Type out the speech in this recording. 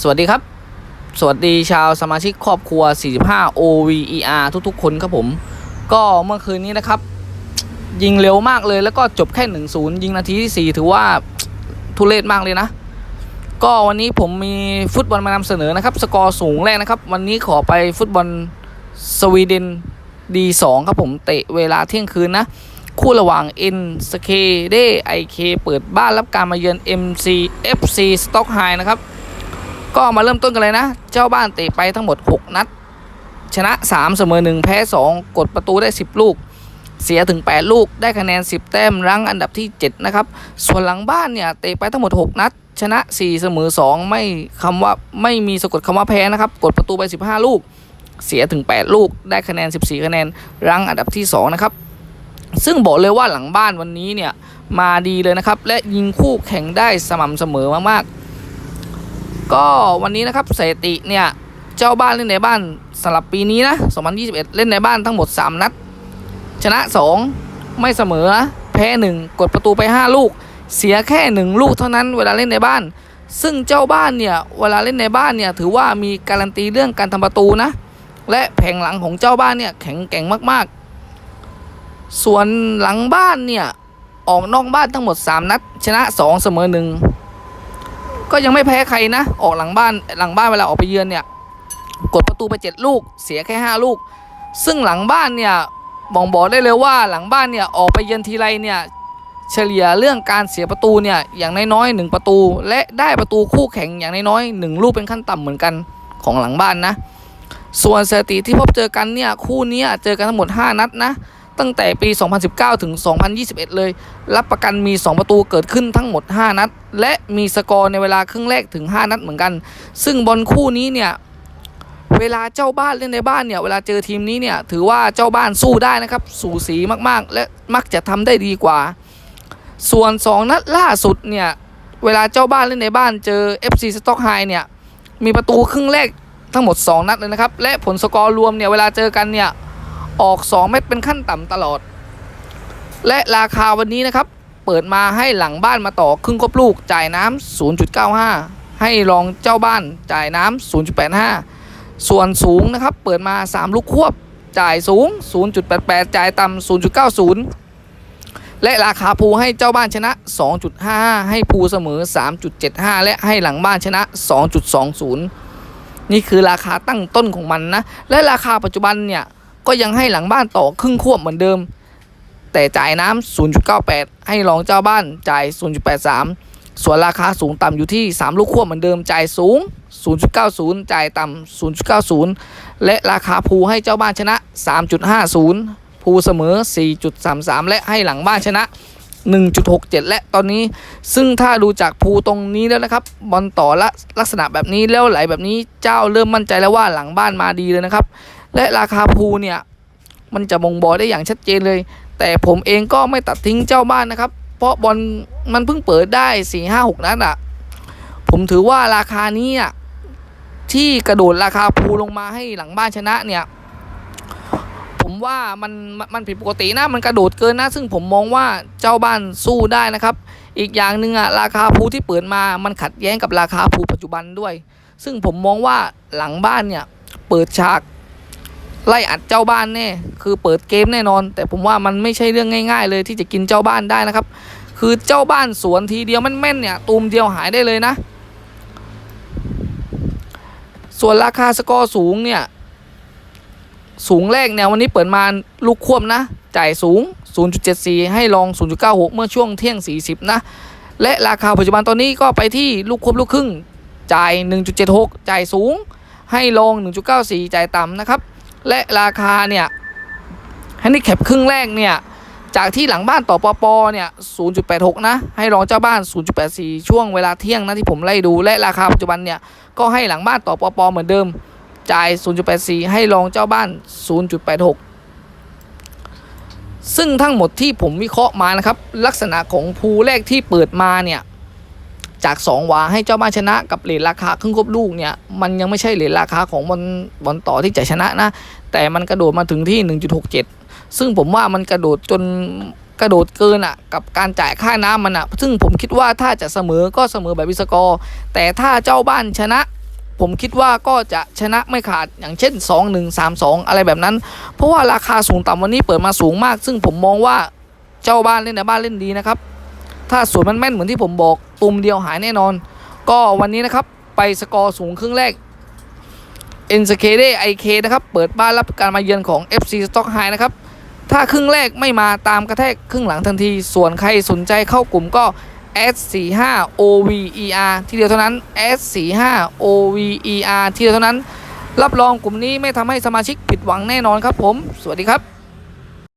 สวัสดีครับ สวัสดีชาวสมาชิกครอบครัว 45 OVER ทุกๆ คนครับผม ก็เมื่อคืนนี้นะครับ ยิงเร็วมากเลยแล้วก็จบแค่ 1-0 ยิงนาทีที่ 4 ถือว่าทุเรศมากเลยนะ ก็วันนี้ผมมีฟุตบอลมานำเสนอนะครับ สกอร์สูงแรกนะครับ วันนี้ขอไปฟุตบอลสวีเดนดีสองครับผมเตะเวลาเที่ยงคืนนะ คู่ระหว่าง N s k d IK เปิดบ้านรับการมาเยือน MC FC Stockholm นะครับ ก็มาเริ่มต้นกันเลยนะ เจ้าบ้านเตะไปทั้งหมด 6 นัด ชนะ 3 เสมอ 1 แพ้ 2 กดประตูได้ 10 ลูก เสียถึง 8 ลูก ได้คะแนน 10 แต้ม รั้งอันดับที่ 7 นะครับ ส่วนหลังบ้านเนี่ย เตะไปทั้งหมด 6 นัด ชนะ 4 เสมอ 2 ไม่คำว่าไม่มีสะกดคำว่าแพ้นะครับ กดประตูไป 15 ลูก เสียถึง 8 ลูก ได้คะแนน 14 คะแนน รั้งอันดับที่ 2 นะครับ ซึ่งบอกเลยว่าหลังบ้านวันนี้เนี่ยมาดีเลยนะครับ และยิงคู่แข่งได้สม่ำเสมอมากๆ ก็วันนี้นะครับสถิติเนี่ยเจ้าบ้านเล่นในบ้านสำหรับปีนี้นะ2021 เล่นในบ้านทั้งหมด 3 นัด ชนะ 2 ไม่เสมอ แพ้ 1 กดประตูไป 5 ลูก เสียแค่ 1 ลูกเท่านั้นเวลาเล่นในบ้าน ซึ่งเจ้าบ้านเนี่ยเวลาเล่นในบ้านเนี่ยถือว่ามีการันตีเรื่องการทำประตูนะ และแผงหลังของเจ้าบ้านเนี่ยแข็งแกร่งมากๆ ส่วนหลังบ้านเนี่ยออกนอกบ้านทั้งหมด 3 นัด ชนะ 2 เสมอ 1 ก็ยังไม่แพ้ใครนะ ออกหลังบ้านหลังบ้านเวลาออกไปเยือนเนี่ยกดประตูไป 7 ลูก เสียแค่ 5 ลูก ซึ่งหลังบ้านเนี่ยบอกบอกได้เลยว่าหลังบ้านเนี่ยออกไปเยือนทีไรเนี่ยเฉลี่ยเรื่องการเสียประตูเนี่ยอย่างน้อยๆหนึ่งประตู และได้ประตูคู่แข่งอย่างน้อยๆหนึ่งลูกเป็นขั้นต่ำเหมือนกันของหลังบ้านนะ ส่วนสถิติที่พบเจอกันเนี่ยคู่นี้เจอกันทั้งหมด 5 นัดนะ ตั้งแต่ปี 2019 ถึง 2021 เลย รับประกันมี 2 ประตูเกิดขึ้นทั้งหมด 5 นัด และมีสกอร์ในเวลาครึ่งแรกถึง 5 นัดเหมือนกัน ซึ่งบอลคู่นี้เนี่ย เวลาเจ้าบ้านเล่นในบ้านเนี่ย เวลาเจอทีมนี้เนี่ย ถือว่าเจ้าบ้านสู้ได้นะครับ สูสีมากๆ และมักจะทำได้ดีกว่า ส่วน 2 นัดล่าสุดเนี่ย เวลาเจ้าบ้านเล่นในบ้านเจอ FC Stockholm เนี่ย มีประตูครึ่งแรกทั้งหมด 2 นัดเลยนะครับ และผลสกอร์รวมเนี่ย เวลาเจอกันเนี่ย ออก 2 เม็ดเป็นขั้นต่ำตลอด และราคาวันนี้นะครับ เปิดมาให้หลังบ้านมาต่อครึ่งครบลูกจ่ายน้ำ0.95 ให้รองเจ้าบ้านจ่ายน้ำ0.85 ส่วนสูงนะครับ เปิดมา 3 ลูกควบจ่ายสูง 0.88 จ่ายต่ำ0.90และราคาภูให้เจ้าบ้านชนะ 2.55 ให้ภูเสมอ 3.75 และให้หลังบ้านชนะ 2.20 นี่คือราคาตั้งต้นของมันนะ และราคาปัจจุบันเนี่ย ก็ยังให้หลังบ้านต่อครึ่งควบเหมือนเดิม แต่จ่ายน้ำ 0.98 ให้รองเจ้าบ้านจ่าย 0.83 ส่วนราคาสูงต่ำอยู่ที่ 3 ลูกควบเหมือนเดิม จ่ายสูง 0.90 จ่ายต่ำ 0.90 และราคาภูให้เจ้าบ้านชนะ 3.50 ภูเสมอ 4.33 และให้หลังบ้านชนะ 1.67 และตอนนี้ซึ่งถ้าดูจากภูตรงนี้แล้วนะครับ บอลต่อละลักษณะแบบนี้แล้วไหลแบบนี้เจ้าเริ่มมั่นใจแล้วว่าหลังบ้านมาดีเลยนะครับ และราคาภูเนี่ยมันจะมงบอได้อย่างชัดเจนเลย แต่ผมเองก็ไม่ตัดทิ้งเจ้าบ้านนะครับ เพราะบอลมันเพิ่งเปิดได้4 5 6นัดอะ่ะ ผมถือว่าราคานี้อะที่กระโดดราคาภูลงมาให้หลังบ้านชนะเนี่ย ผมว่ามันมันมันผิดปกตินะมันกระโดดเกินนะ ซึ่งผมมองว่าเจ้าบ้านสู้ได้นะครับ อีกอย่างหนึ่งอะราคาภูที่เปิดมา มันขัดแย้งกับราคาภูปัจจุบันด้วย ซึ่งผมมองว่าหลังบ้านเนี่ยเปิดฉาก ไล่อัดเจ้าบ้านแน่คือเปิดเกมแน่นอน แต่ผมว่ามันไม่ใช่เรื่องง่าย ๆ เลยที่จะกินเจ้าบ้านได้นะครับ คือเจ้าบ้านสวนทีเดียวแม่นๆเนี่ยตูมเดียวหายได้เลยนะ ส่วนราคาสกอร์สูงเนี่ยสูงแรกเนี่ยวันนี้เปิดมาลูกควบนะ จ่ายสูง 0.74 ให้ลอง 0.96 เมื่อช่วงเที่ยง 40 นะ และราคาปัจจุบันตอนนี้ก็ไปที่ลูกควบลูกครึ่ง จ่าย 1.76 จ่ายสูง ให้ลอง 1.94 จ่ายต่ำนะครับ และราคาเนี่ยฮันนี่แคปครึ่งแรกเนี่ยจากที่หลังบ้านต่อปอปอเนี่ย 0.86 นะ ให้รองเจ้าบ้าน 0.84 ช่วงเวลาเที่ยงนะที่ผมไล่ดู และราคาปัจจุบันเนี่ย ก็ให้หลังบ้านต่อปอปอเหมือนเดิม จ่าย 0.84 ให้รองเจ้าบ้าน 0.86 ซึ่งทั้งหมดที่ผมวิเคราะห์มานะครับ ลักษณะของภูแรกที่เปิดมาเนี่ย จาก 2 วาให้เจ้าบ้านชนะกับเหรียญราคาครึ่งครบลูกเนี่ยมันยังไม่ใช่เหรียญราคาของบอลบอลต่อที่จะชนะนะ แต่มันกระโดดมาถึงที่ 1.67 ซึ่งผมว่ามันกระโดดจนกระโดดเกินอะกับการจ่ายค่าน้ำมันอะ ซึ่งผมคิดว่าถ้าจะเสมอก็เสมอแบบวิสกอร์แต่ถ้าเจ้าบ้านชนะ ผมคิดว่าก็จะชนะไม่ขาดอย่างเช่น 2 1 3 2 อะไรแบบนั้น เพราะว่าราคาสูงต่ำวันนี้เปิดมาสูงมาก ซึ่งผมมองว่าเจ้าบ้านเล่นในบ้านเล่นดีนะครับ ถ้าสวนมันแม่นเหมือนที่ผมบอกตุ่มเดียวหายแน่นอน ก็วันนี้นะครับไปสกอร์สูงครึ่งแรก e n s k d IK นะครับ เปิดบ้านรับการมาเยือนของ FC Stock High นะครับ ถ้าครึ่งแรกไม่มาตามกระแทกครึ่งหลังทันที ส่วนใครสนใจเข้ากลุ่มก็ S45 OVER ที่เดียวเท่านั้น S45 OVER ที่เดียวเท่านั้น รับรองกลุ่มนี้ไม่ทำให้สมาชิกผิดหวังแน่นอนครับผม สวัสดีครับ